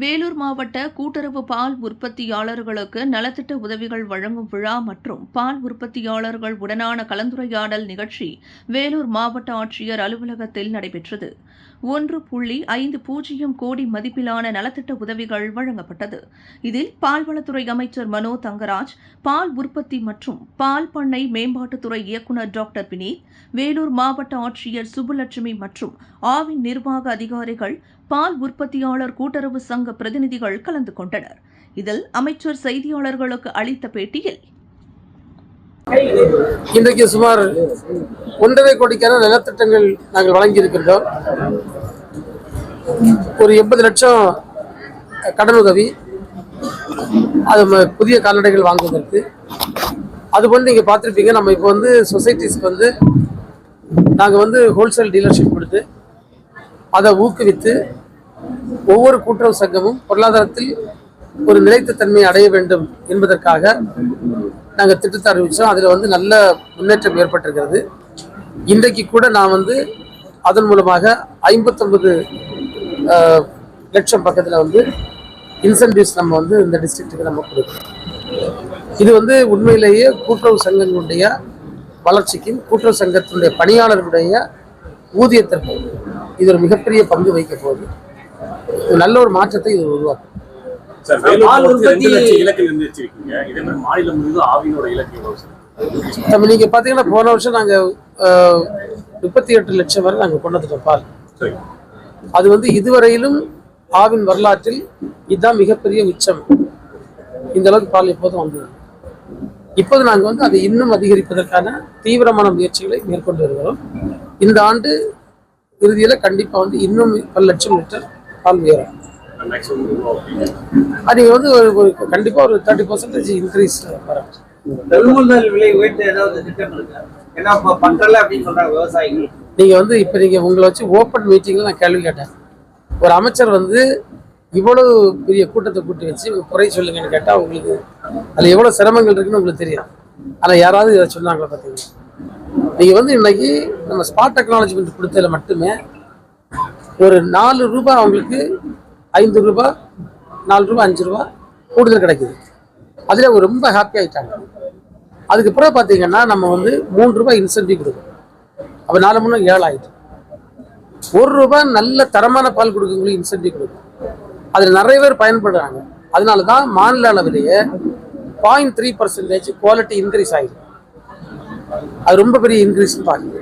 வேலூர் மாவட்ட கூட்டுறவு பால் உற்பத்தியாளர்களுக்கு நலத்திட்ட உதவிகள் வழங்கும் விழா மற்றும் பால் உற்பத்தியாளர்கள் உடனான கலந்துரையாடல் நிகழ்ச்சி வேலூர் மாவட்ட ஆட்சியர் அலுவலகத்தில் நடைபெற்றது. ஒன்று புள்ளி ஐந்து பூஜ்ஜியம் கோடி மதிப்பிலான நலத்திட்ட உதவிகள் வழங்கப்பட்டது. இதில் பால்வளத்துறை அமைச்சர் மனோ தங்கராஜ் பால் உற்பத்தி மற்றும் பால் பண்ணை மேம்பாட்டுத்துறை இயக்குநர் டாக்டர் வினீத் வேலூர் மாவட்ட ஆட்சியர் சுப்புலட்சுமி மற்றும் ஆவின் நிர்வாக அதிகாரிகள் பால் உற்பத்தியாளர் கூட்டுறவு சங்க பிரதிநிதிகள் கலந்து கொண்டனர். இதில் அமைச்சர் செய்தியாளர்களுக்கு அளித்த பேட்டியில் இன்றைக்கு சுமார் ஒன்றரை கோடிக்கான நலத்திட்டங்கள் நாங்கள் வழங்கியிருக்கின்றோம். ஒரு எண்பது லட்சம் கடனுதவி அது ம- புதிய கால்நடைகள் வாங்குவதற்கு. அதுபோல் நீங்கள் பார்த்துருப்பீங்க நம்ம இப்போ வந்து சொசைட்டிஸ்க்கு வந்து நாங்கள் வந்து ஹோல்சேல் டீலர்ஷிப் கொடுத்து அதை ஊக்குவித்து ஒவ்வொரு கூட்டுறவு சங்கமும் பொருளாதாரத்தில் ஒரு நிலைத்த தன்மை அடைய வேண்டும் என்பதற்காக நாங்கள் திட்டத்தை அறிவித்தோம் அதில் வந்து நல்ல முன்னேற்றம் ஏற்பட்டிருக்கிறது. இன்றைக்கு கூட நான் வந்து அதன் மூலமாக ஐம்பத்தொன்பது லட்சம் பக்கத்தில் வந்து இன்சென்டிவ்ஸ் நம்ம வந்து இந்த டிஸ்ட்ரிக்ட்டுக்கு நம்ம கொடுக்குறோம். இது வந்து உண்மையிலேயே கூட்டுறவு சங்கங்களுடைய வளர்ச்சிக்கும் கூட்டுறவு சங்கத்தினுடைய பணியாளர்களுடைய ஊதியத்திற்கும் இது ஒரு மிகப்பெரிய பங்கு வகிக்க போகுது. நல்ல ஒரு மாற்றத்தை இது உருவாக்கும். சார் வேலூர் பொறுத்து ரெண்டு லட்சம் இலக்கு நிர்ணயிச்சிருக்கீங்க. இதே மாதிரி மாநிலம் முழுவதும் ஆவினோட இலக்கு எவ்வளவு சார் நம்ம நீங்க பாத்தீங்கன்னா போன வருஷம் நாங்க முப்பத்தி எட்டு லட்சம் வரை நாங்க கொண்டு வந்துட்டோம் பால் அது வந்து இதுவரையிலும் ஆவின் வரலாற்றில் இதுதான் மிகப்பெரிய உச்சம். இந்த அளவுக்கு பால் எப்போதும் வந்தது. இப்போது நாங்கள் வந்து அதை இன்னும் அதிகரிப்பதற்கான தீவிரமான முயற்சிகளை மேற்கொண்டு வருகிறோம். இந்த ஆண்டு இறுதியில் கண்டிப்பாக வந்து இன்னும் பல லட்சம் லிட்டர் பால் உயரும். அது வந்து ஒரு ஒரு கண்டிப்பாக ஒரு தேர்ட்டி பர்சன்டேஜ் இன்க்ரீஸ் வரும். கொள்முதல் விலை உயர்த்த ஏதாவது திட்டம் இருக்கு? ஏன்னா இப்ப பண்றல அப்படின்னு சொல்றாங்க விவசாயிகள். நீங்க வந்து இப்ப நீங்க உங்களை வச்சு ஓப்பன் மீட்டிங்ல நான் கேள்வி கேட்டேன். ஒரு அமைச்சர் வந்து இவ்வளவு பெரிய கூட்டத்தை கூட்டி வச்சு குறை சொல்லுங்கன்னு கேட்டா உங்களுக்கு அதுல எவ்வளவு சிரமங்கள் இருக்குன்னு உங்களுக்கு தெரியும். ஆனா யாராவது இதை சொன்னாங்களா பாத்தீங்கன்னா நீங்க வந்து இன்னைக்கு நம்ம ஸ்பாட் டெக்னாலஜி கொடுத்ததுல மட்டுமே ஒரு நாலு ரூபாய் அவங்களுக்கு ஐந்து ரூபாய் நாலு ரூபாய் அஞ்சு ரூபா கூடுதல் கிடைக்குது. அதில் அவங்க ரொம்ப ஹாப்பி ஆயிட்டாங்க. அதுக்கு பிறகு பார்த்தீங்கன்னா நம்ம வந்து மூன்று ரூபாய் இன்சென்டிவ் கொடுக்கும் அப்போ நாலு மூணு ஏழு ஆயிடுச்சு ஒரு ரூபாய் நல்ல தரமான பால் கொடுக்கவங்களுக்கு இன்சென்டிவ் கொடுக்கும் அதில் நிறைய பேர் பயன்படுறாங்க. அதனால தான் மாநில அளவிலேயே point three percentage quality increase ஆகிடும் அது ரொம்ப பெரிய இன்க்ரீஸ் பார்க்குது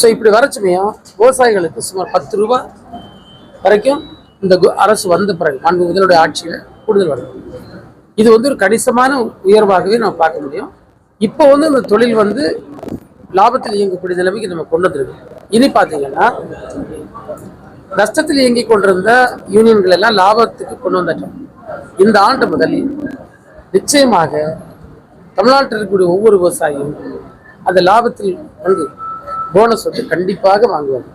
ஸோ இப்படி வர சமயம் விவசாயிகளுக்கு சுமார் பத்து ரூபா வரைக்கும் இந்த அரசு வந்த பிறகு மாண்பு முதலுடைய ஆட்சியில் கூடுதல் வரும். இது வந்து ஒரு கணிசமான உயர்வாகவே நம்ம பார்க்க முடியும். இப்போ வந்து இந்த தொழில் வந்து லாபத்தில் இயங்கக்கூடிய நிலைமைக்கு நம்ம கொண்டு வந்திருக்கோம். இனி பார்த்தீங்கன்னா நஷ்டத்தில் இயங்கி கொண்டிருந்த யூனியன்கள் எல்லாம் லாபத்துக்கு கொண்டு வந்துட்டோம் இந்த ஆண்டு முதல் நிச்சயமாக தமிழ்நாட்டில் இருக்கக்கூடிய ஒவ்வொரு விவசாயியும் அந்த லாபத்தில் வந்து போனஸ் வந்து கண்டிப்பாக வாங்குவாங்க.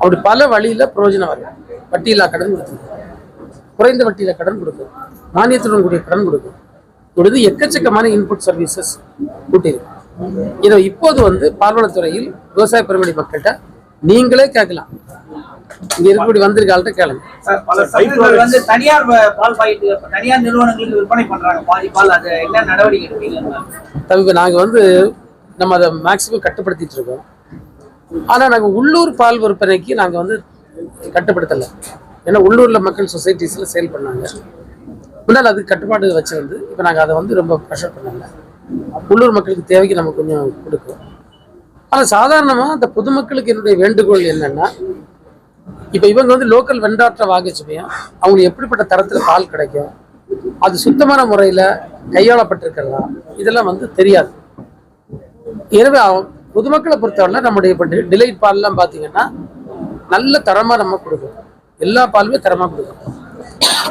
அப்படி பல வழியில பிரயோஜனம் வரும் வட்டியில்லா கடன் கொடுத்துருக்கு குறைந்த வட்டியில கடன் கொடுக்கும். மானியத்துடன் கூடிய கடன் கொடுக்கும். கொடுத்து எக்கச்சக்கமான இன்புட் சர்வீசஸ் கூட்டியிருக்கு இதை இப்போது வந்து பால்வளத்துறையில் விவசாய பெருமடி மக்கள்கிட்ட நீங்களே கேட்கலாம். இங்க இருக்கக்கூடிய வந்திருக்காள்கிட்ட கேளுங்க. தனியார் பால் தனியார் நிறுவனங்களுக்கு விற்பனை பண்றாங்க. பாதி பால் அது என்ன நடவடிக்கை எடுப்பீங்க நாங்கள் வந்து நம்ம அதை மேக்சிமம் கட்டுப்படுத்திட்டு இருக்கோம். ஆனால் நாங்கள் உள்ளூர் பால் விற்பனைக்கு நாங்கள் வந்து கட்டுப்படுத்தலை. ஏன்னா உள்ளூரில் மக்கள் சொசைட்டிஸில் சேல் பண்ணாங்க. முன்னால் அதுக்கு கட்டுப்பாடு வச்சு வந்து இப்போ நாங்கள் அதை வந்து ரொம்ப ப்ரெஷர் பண்ணல. உள்ளூர் மக்களுக்கு தேவைக்கு நம்ம கொஞ்சம் கொடுக்கும் ஆனால் சாதாரணமாக அந்த பொதுமக்களுக்கு என்னுடைய வேண்டுகோள் என்னன்னா இப்போ இவங்க வந்து லோக்கல் வெண்டாற்ற வாங்கிச்சுமையும் அவங்களுக்கு எப்படிப்பட்ட தரத்தில் பால் கிடைக்கும் அது சுத்தமான முறையில் கையாளப்பட்டிருக்கிறதா இதெல்லாம் வந்து தெரியாது. எனவே பொதுமக்களை பொறுத்தவரை நம்முடைய இப்போ டிலைட் பால்லாம் பார்த்தீங்கன்னா நல்ல தரமாக நம்ம கொடுக்கும் எல்லா பாலுமே தரமாக கொடுக்கும்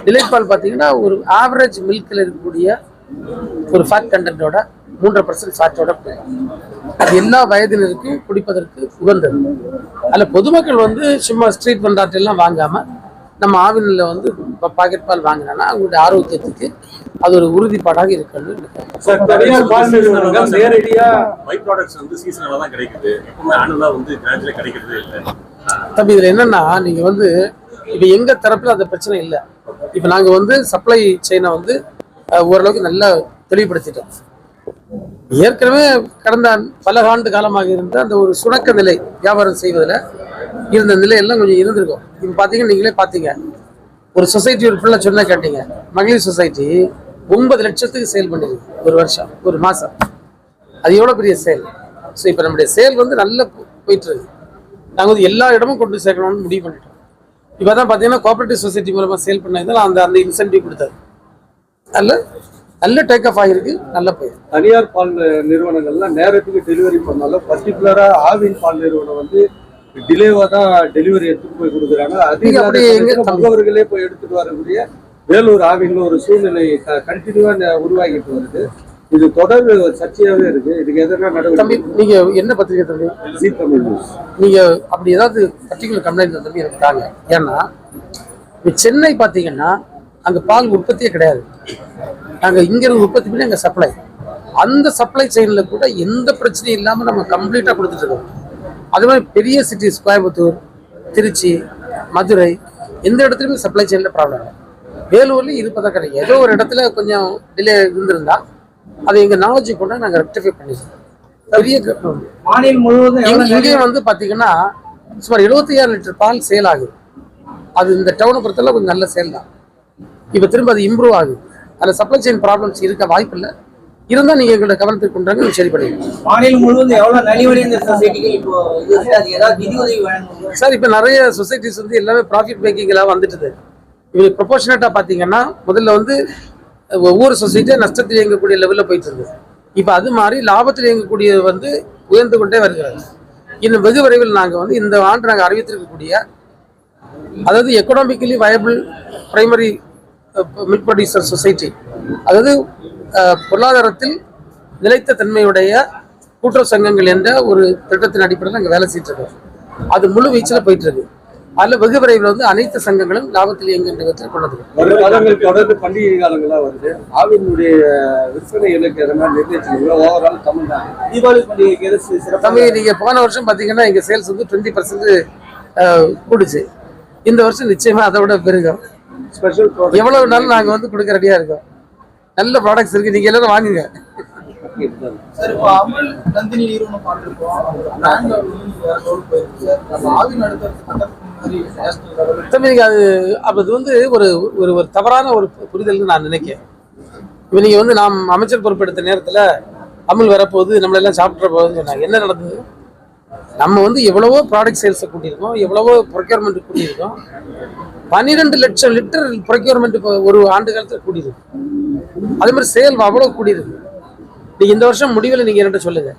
டிலைட் பால் பார்த்தீங்கன்னா ஒரு ஆவரேஜ் மில்கில் இருக்கக்கூடிய ஒரு ஃபேட் கண்டென்ட்டோட மூன்றரை பர்சன்ட் ஃபேட்டோட அது எல்லா வயதினருக்கும் குடிப்பதற்கு உகந்தது. அதில் பொதுமக்கள் வந்து சும்மா ஸ்ட்ரீட் பண்டாட்டெல்லாம் வாங்காமல் நம்ம ஆவினில் வந்து பாக்கெட் பால் வாங்கினோன்னா அவங்களுடைய ஆரோக்கியத்துக்கு அது ஒரு உறுதிப்பாடாக இருக்கணும் சார் தனியார் பால் நிறுவனங்கள் நேரடியா பை ப்ராடக்ட்ஸ் வந்து சீசனலா தான் கிடைக்குது. எப்பவுமே ஆனுவலா வந்து கிராஜுவலா கிடைக்கிறதே இல்லை. தம்பி இதில் என்னன்னா நீங்கள் வந்து இப்போ எங்க தரப்புல அந்த பிரச்சனை இல்லை. இப்போ நாங்க வந்து சப்ளை செயினை வந்து ஓரளவுக்கு நல்லா தெளிவுபடுத்திட்டோம். ஏற்கனவே கடந்த பல ஆண்டு காலமாக இருந்த அந்த ஒரு சுணக்க நிலை வியாபாரம் செய்வதில் இருந்த நிலையெல்லாம் கொஞ்சம் இருந்திருக்கும். இப்போ பார்த்தீங்கன்னா நீங்களே பார்த்தீங்க ஒரு சொசைட்டி ஒரு பிள்ளை சொன்னா கேட்டீங்க. மகளிர் சொசைட்டி ஒன்பது லட்சத்துக்கு சேல் பண்ணிருக்கு. ஒரு வருஷம் ஒரு மாசம். அது எவ்வளோ பெரிய சேல் ஸோ இப்போ நம்முடைய சேல் வந்து நல்ல போயிட்டு இருக்கு நாங்கள் வந்து எல்லா இடமும் கொண்டு சேர்க்கணும்னு முடிவு பண்ணிட்டோம். இப்போ தான் பார்த்தீங்கன்னா கோஆபரேட்டிவ் சொசைட்டி மூலமாக சேல் பண்ணதால அந்த அந்த இன்சென்டிவ் கொடுத்தாரு. நல்ல நல்ல டேக் ஆஃப் ஆகிருக்கு நல்ல போயிருக்கு தனியார் பால் நிறுவனங்கள்லாம் நேரத்துக்கு டெலிவரி பண்ணாலும் பர்டிகுலரா ஆவின் பால் நிறுவனம் வந்து டிலேவா தான் டெலிவரி எடுத்துட்டு போய் கொடுக்குறாங்க. அது அப்படி எங்க சமயத்துல முகவர்களே போய் எடுத்துட்டு வரக்கூடிய வேலூர் ஆவின்ல ஒரு சூழ்நிலை கண்டினியூவா உருவாகிட்டு வருது. இது தொடர் சர்ச்சையாவே இருக்கு. இதுக்கு எதனா தம்பி நடவடிக்கை நீங்க என்ன பத்திரிகை தம்பி? ஜீ தமிழ் நியூஸ் நீங்க அப்படி ஏதாவது பர்டிகுலர் கம்ப்ளைண்ட் தம்பி எனக்கு தாங்க. ஏன்னா சென்னை பார்த்தீங்கன்னா அங்க பால் உற்பத்தியே கிடையாது. நாங்க இங்க இருந்து உற்பத்தி பண்ணி அங்க சப்ளை அந்த சப்ளை செயின்ல கூட எந்த பிரச்சனையும் இல்லாம நம்ம கம்ப்ளீட்டா கொடுத்துட்டு இருக்கோம். அது மாதிரி பெரிய சிட்டிஸ் கோயம்புத்தூர் திருச்சி மதுரை எந்த இடத்துலையுமே சப்ளை செயின்ல ப்ராப்ளம் இல்லை. வேலூர்லயும் இது பார்த்தா கிடையாது. ஏதோ ஒரு இடத்துல கொஞ்சம் டிலே இருந்திருந்தா அதை எங்க நாலேஜ் கொண்டா நாங்க ரெக்டிஃபை பண்ணிடுவோம் பெரிய மாநிலம் முழுவதும் இங்கேயும் வந்து பாத்தீங்கன்னா சுமார் 76 லிட்டர் பால் சேல் ஆகுது. அது இந்த டவுனை பொறுத்தவரை கொஞ்சம் நல்ல சேல் தான். இப்போ திரும்ப அது இம்ப்ரூவ் ஆகுது. அதில் சப்ளை செயின் ப்ராப்ளம்ஸ் இருக்க வாய்ப்பு இல்லை. இருந்தால் நீங்கள் எங்களோட கவனத்துக்கு கொண்டாங்க சரி பண்ணிடுங்க. மாநிலம் முழுவதும் எவ்வளவு நலிவடைந்த சொசைட்டிகள் இப்போ சார் இப்போ நிறைய சொசைட்டிஸ் வந்து எல்லாமே ப்ராஃபிட் மேக்கிங்லாம் வந்துட்டுது. இது ப்ரொபோஷனேட்டாக பார்த்தீங்கன்னா முதல்ல வந்து ஒவ்வொரு சொசைட்டியும் நஷ்டத்தில் இயங்கக்கூடிய லெவலில் போயிட்டு இருந்தது இப்போ அது மாதிரி லாபத்தில் இயங்கக்கூடிய வந்து உயர்ந்து கொண்டே வருகிறது. இன்னும் வெகு விரைவில் நாங்கள் வந்து இந்த ஆண்டு நாங்கள் அறிவித்திருக்கக்கூடிய அதாவது economically viable primary milk producer society அதாவது பொருளாதாரத்தில் நிலைத்த தன்மையுடைய கூட்டுறவு சங்கங்கள் என்ற ஒரு திட்டத்தின் அடிப்படையில் நாங்கள் வேலை செய்யிட்டு இருக்கோம். அது முழு வீச்சில் போயிட்டு இருக்கு அதில் வெகு விரைவில் வந்து அனைத்து சங்கங்களும் லாபத்தில் இயங்குகின்ற விதத்தில் கொண்டு வந்துடும் வரும் காலங்கள் தொடர்ந்து பண்டிகை காலங்களா வருது. ஆவினுடைய விற்பனை இலக்கு நிர்ணயிச்சிருக்கீங்களா ஓவரால் தமிழ்நாடு தீபாவளி பண்டிகைக்கு எது சி- சிறப்பாக? தம்பி நீங்க போன வருஷம் பாத்தீங்கன்னா எங்க சேல்ஸ் வந்து டுவெண்ட்டி பர்சன்ட் கூடுச்சு. இந்த வருஷம் நிச்சயமா அதை விட பெருகும். ஸ்பெஷல் எவ்வளவு நாள் நாங்க வந்து கொடுக்க ரெடியா இருக்கோம். நல்ல ப்ராடக்ட்ஸ் இருக்கு. நீங்க எல்லாரும் வாங்குங்க. சார் இப்போ அமுல் நந்தினி நிறுவனம் பார்த்துருக்கோம் தம்பி நீங்க அது அது வந்து ஒரு ஒரு ஒரு தவறான ஒரு புரிதல்னு நான் நினைக்கிறேன். இப்போ நீங்க வந்து நாம் அமைச்சர் பொறுப்பெடுத்த நேரத்துல அமுல் வரப்போகுது நம்மள எல்லாம் சாப்பிட்ற போகுதுன்னு சொன்னாங்க. என்ன நடந்தது? நம்ம வந்து எவ்வளவோ ப்ராடக்ட் சேல்ஸை கூட்டியிருக்கோம் எவ்வளவோ ப்ரொக்யூர்மெண்ட் கூட்டியிருக்கோம். பன்னிரெண்டு லட்சம் லிட்டர் ப்ரொக்யூர்மெண்ட் ஒரு ஆண்டு காலத்தில் கூடியிருக்கு. அதே மாதிரி சேல் அவ்வளோ கூடியிருக்கு. நீங்கள் இந்த வருஷம் முடிவில் நீங்கள் என்கிட்ட சொல்லுங்கள்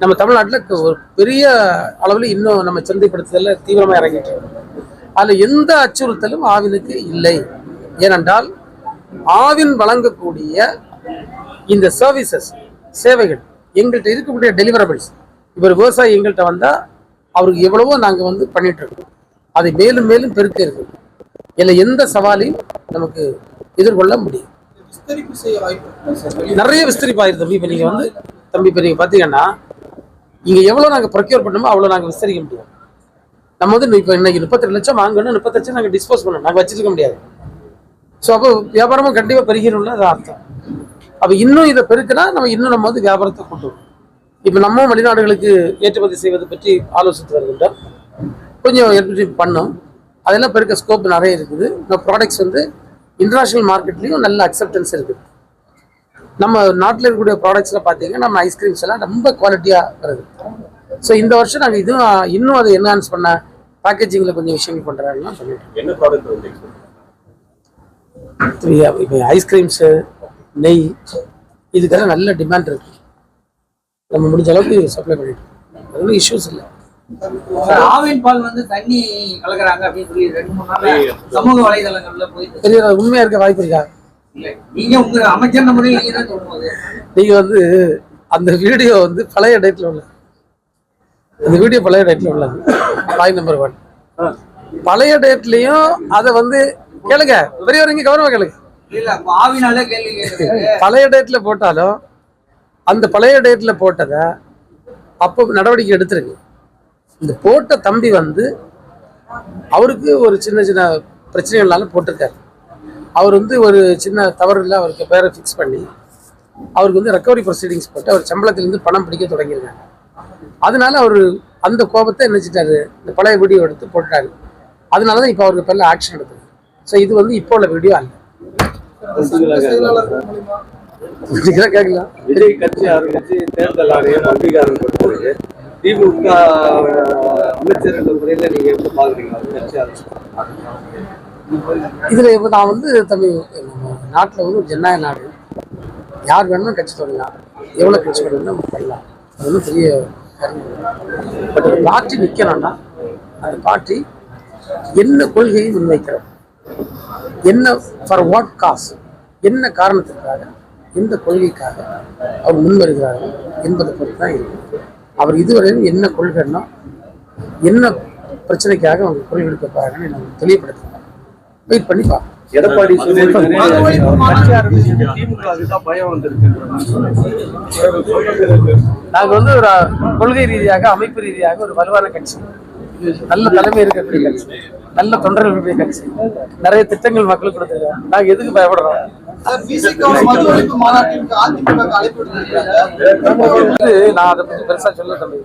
நம்ம தமிழ்நாட்டில் ஒரு பெரிய அளவில் இன்னும் நம்ம சந்தைப்படுத்துதல தீவிரமாக இறங்கிட்டு அதில் எந்த அச்சுறுத்தலும் ஆவினுக்கு இல்லை. ஏனென்றால் ஆவின் வழங்கக்கூடிய இந்த சர்வீசஸ் சேவைகள் எங்கள்கிட்ட இருக்கக்கூடிய டெலிவரபிள்ஸ் இவர் விவசாயி எங்கள்கிட்ட வந்தால் அவருக்கு எவ்வளவோ நாங்கள் வந்து பண்ணிட்டு இருக்கோம். அதை மேலும் மேலும் பெருக்க இருக்கு. இதில் எந்த சவாலையும் நமக்கு எதிர்கொள்ள முடியும். நிறைய விஸ்தரிப்பாயிரு தம்பி இப்போ நீங்கள் வந்து தம்பி இப்போ நீங்கள் பார்த்தீங்கன்னா இங்கே எவ்வளோ நாங்கள் ப்ரொக்யூர் பண்ணோமோ அவ்வளோ நாங்கள் விஸ்தரிக்க முடியும். நம்ம வந்து இப்போ இன்னைக்கு முப்பத்தெட்டு லட்சம் வாங்கணும் முப்பத்தி லட்சம் நாங்கள் டிஸ்போஸ் பண்ணணும். நாங்கள் வச்சிருக்க முடியாது. ஸோ அப்போ வியாபாரமும் கண்டிப்பாக பெருகிடும்ல அது அர்த்தம். அப்போ இன்னும் இதை பெருக்கினா நம்ம இன்னும் நம்ம வந்து வியாபாரத்தை கொண்டு வரும். இப்போ நம்ம வெளிநாடுகளுக்கு ஏற்றுமதி செய்வது பற்றி ஆலோசித்து வருகின்றோம். கொஞ்சம் ஏற்றுமதி பண்ணோம். அதெல்லாம் பெருக்க ஸ்கோப் நிறைய இருக்குது. இந்த ப்ராடக்ட்ஸ் வந்து இன்டர்நேஷ்னல் மார்க்கெட்லேயும் நல்ல அக்செப்டன்ஸ் இருக்குது நம்ம நாட்டில் இருக்கக்கூடிய ப்ராடக்ட்ஸில் பார்த்தீங்கன்னா நம்ம ஐஸ்கிரீம்ஸ் எல்லாம் ரொம்ப குவாலிட்டியாக வருது. ஸோ இந்த வருஷம் நாங்கள் இதுவும் இன்னும் அதை என்ஹான்ஸ் பண்ண பேக்கேஜிங்கில் கொஞ்சம் விஷயங்கள் பண்ணுறாங்கன்னா இருக்கோம். இப்போ ஐஸ்கிரீம்ஸு நெய் இதுக்கெல்லாம் நல்ல டிமாண்ட் இருக்கு. நம்ம முடிஞ்ச அளவுக்கு சப்ளை பண்ணிட்டு இருக்கோம். அது ஒன்றும் இஷ்யூஸ் இல்லை. ஆவின் பால் வந்து தண்ணி கலக்குறாங்க அப்படின்னு சொல்லி ரெண்டு மூணு நாள் சமூக வலைதளங்கள்ல போயிட்டு பெரிய உண்மையாக இருக்க வாய்ப்பு இருக்கா? இல்லை நீங்க உங்க அமைச்சர் முறையில் நீங்க தான் சொல்லும்போது நீங்கள் வந்து அந்த வீடியோ வந்து பழைய டேட்டில் உள்ள அந்த வீடியோ பழைய டேட்டில் உள்ளது. பாயிண்ட் நம்பர் ஒன் பழைய டேட்லேயும் அதை வந்து கேளுங்க. கேளுங்க. அப்ப ஆவினாலே கேள்வி கேட்கறது. பழைய டேட்ல போட்டாலும் அந்த பழைய டேட்ல போட்டதை அப்போ நடவடிக்கை எடுத்திருக்கு இந்த போட்ட தம்பி வந்து அவருக்கு ஒரு சின்ன சின்ன பிரச்சனைகள்னால போட்டிருக்காரு. அவர் வந்து ஒரு சின்ன தவறு இல்லை அவருக்கு பேரை ஃபிக்ஸ் பண்ணி அவருக்கு வந்து ரெக்கவரி ப்ரொசீடிங்ஸ் போட்டு அவர் சம்பளத்திலேருந்து பணம் பிடிக்க தொடங்கியிருக்காங்க. அதனால அவர் அந்த கோபத்தை நினைச்சிட்டாரு இந்த பழைய வீடியோ எடுத்து போட்டாரு அதனால தான் இப்போ அவருக்கு பேரில் ஆக்ஷன் எடுத்தது ஸோ இது வந்து இப்போ உள்ள வீடியோ அல்ல. கேட்கலாம். விஜய் கட்சி ஆரம்பிச்சு தேர்தல் ஆணையம் அங்கீகாரம் திமுக அமைச்சர் என்ற எப்படி கட்சி ஆரம்பிச்சு. இதில் இப்போ நான் வந்து தமிழ் நாட்டில் வந்து ஒரு ஜனநாயக நாடு. யார் வேணும்னு கட்சி தொடங்கலாம். எவ்வளோ கட்சி வேணும்னு நம்ம பண்ணலாம். அது வந்து பெரிய பட் ஒரு பார்ட்டி நிற்கணும்னா அந்த பார்ட்டி என்ன கொள்கையை முன்வைக்கிறோம் என்ன ஃபார் வாட் காஸ் என்ன காரணத்திற்காக? எந்த கொள்கைக்காக அவர் முன்வருகிறார்கள் என்பதை பொறுத்து தான் இருக்கு அவர் இதுவரையும் என்ன கொள்கைன்னா என்ன பிரச்சனைக்காக அவங்க கொள்கை எடுக்க போறாங்கன்னு எனக்கு தெளிவுபடுத்துறாங்க வெயிட் பண்ணி பார்ப்போம் எடப்பாடி நாங்கள் வந்து ஒரு கொள்கை ரீதியாக அமைப்பு ரீதியாக ஒரு வலுவான கட்சி. நல்ல தலைமை இருக்கக்கூடிய கட்சி. நல்ல தொண்டர்கள் இருக்கக்கூடிய கட்சி. நிறைய திட்டங்கள் மக்களுக்கு கொடுத்துருக்காங்க. நாங்கள் எதுக்கு பயப்படுறோம்? நான் அதை பத்தி பெருசா சொல்ல தம்பி.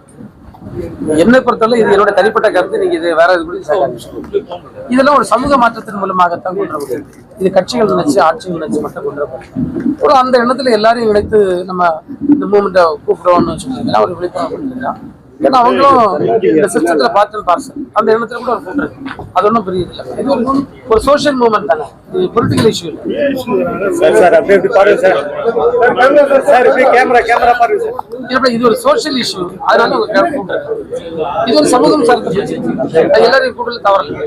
என்னை பொறுத்தவரை இது என்னோட தனிப்பட்ட கருத்து நீங்க இது வேற இது சேர்க்காதீங்க. இதெல்லாம் ஒரு சமூக மாற்றத்தின் மூலமாகத்தான் கொண்டு வர முடியும் இது கட்சிகள் நினைச்சு ஆட்சி நினைச்சு மட்டும் கொண்டு. ஒரு அந்த எண்ணத்துல எல்லாரையும் இணைத்து நம்ம இந்த மூமெண்ட்டை கூப்பிடுவோம்னு வச்சுக்கோங்களேன் ஒரு விழிப்புணர்வு கொடுத்துருக்கான் ஏன்னா அவங்களும் இந்த சிஸ்டத்துல பார்த்து பார்சல் அந்த எண்ணத்துல கூட ஒரு கூப்பிட்டு அது ஒன்றும் பெரிய இல்லை. இது ஒரு ஒரு சோஷியல் மூவ்மெண்ட் தானே. இது பொலிட்டிக்கல் இஷ்யூ இல்லை. இது ஒரு சோஷியல் இஷ்யூ அதனால. இது ஒரு சமூகம் சார்ந்த பிரச்சனை. எல்லாரையும் கூப்பிடல தவறல.